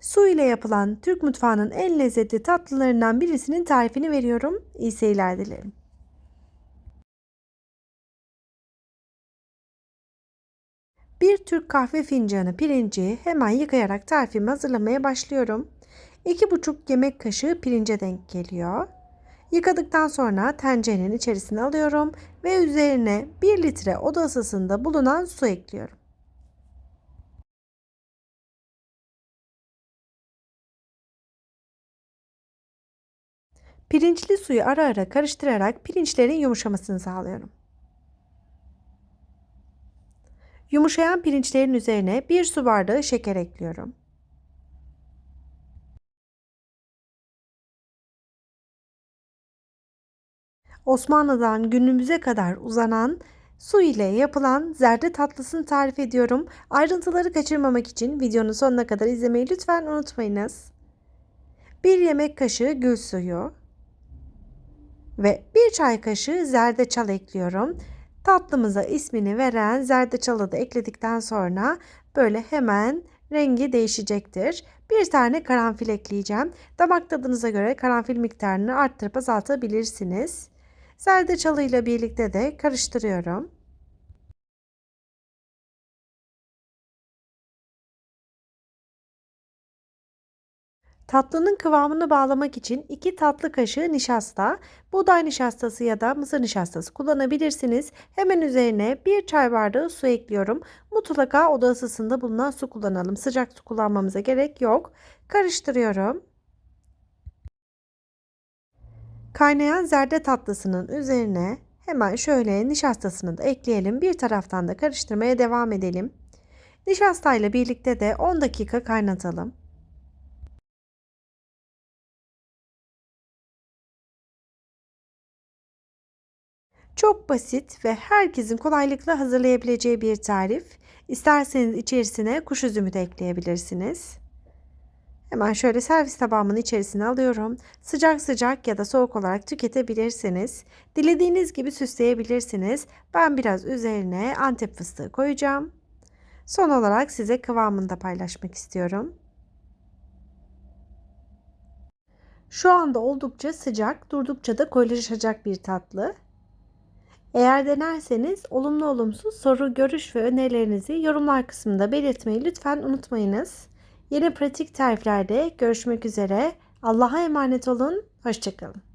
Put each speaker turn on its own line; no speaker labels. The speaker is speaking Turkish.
Su ile yapılan Türk mutfağının en lezzetli tatlılarından birisinin tarifini veriyorum. İyi seyirler dilerim. Bir Türk kahve fincanı pirinci hemen yıkayarak tarifimi hazırlamaya başlıyorum. 2,5 yemek kaşığı pirince denk geliyor. Yıkadıktan sonra tencerenin içerisine alıyorum ve üzerine 1 litre oda ısısında bulunan su ekliyorum. Pirinçli suyu ara ara karıştırarak pirinçlerin yumuşamasını sağlıyorum. Yumuşayan pirinçlerin üzerine 1 su bardağı şeker ekliyorum. Osmanlı'dan günümüze kadar uzanan su ile yapılan zerde tatlısını tarif ediyorum. Ayrıntıları kaçırmamak için videonun sonuna kadar izlemeyi lütfen unutmayınız. 1 yemek kaşığı gül suyu ve 1 çay kaşığı zerdeçal ekliyorum. Tatlımıza ismini veren zerdeçalı da ekledikten sonra böyle hemen rengi değişecektir. Bir tane karanfil ekleyeceğim. Damak tadınıza göre karanfil miktarını arttırıp azaltabilirsiniz. Zerdeçalı ile birlikte de karıştırıyorum. Tatlının kıvamını bağlamak için 2 tatlı kaşığı nişasta, buğday nişastası ya da mısır nişastası kullanabilirsiniz. Hemen üzerine 1 çay bardağı su ekliyorum. Mutlaka oda ısısında bulunan su kullanalım. Sıcak su kullanmamıza gerek yok. Karıştırıyorum. Kaynayan zerde tatlısının üzerine hemen şöyle nişastasını da ekleyelim. Bir taraftan da karıştırmaya devam edelim. Nişastayla birlikte de 10 dakika kaynatalım. Çok basit ve herkesin kolaylıkla hazırlayabileceği bir tarif. İsterseniz içerisine kuş üzümü de ekleyebilirsiniz. Hemen şöyle servis tabağımın içerisine alıyorum. Sıcak sıcak ya da soğuk olarak tüketebilirsiniz. Dilediğiniz gibi süsleyebilirsiniz. Ben biraz üzerine antep fıstığı koyacağım. Son olarak size kıvamını da paylaşmak istiyorum. Şu anda oldukça sıcak, durdukça da koyulaşacak bir tatlı. Eğer denerseniz olumlu olumsuz soru, görüş ve önerilerinizi yorumlar kısmında belirtmeyi lütfen unutmayınız. Yeni pratik tariflerde görüşmek üzere. Allah'a emanet olun. Hoşçakalın.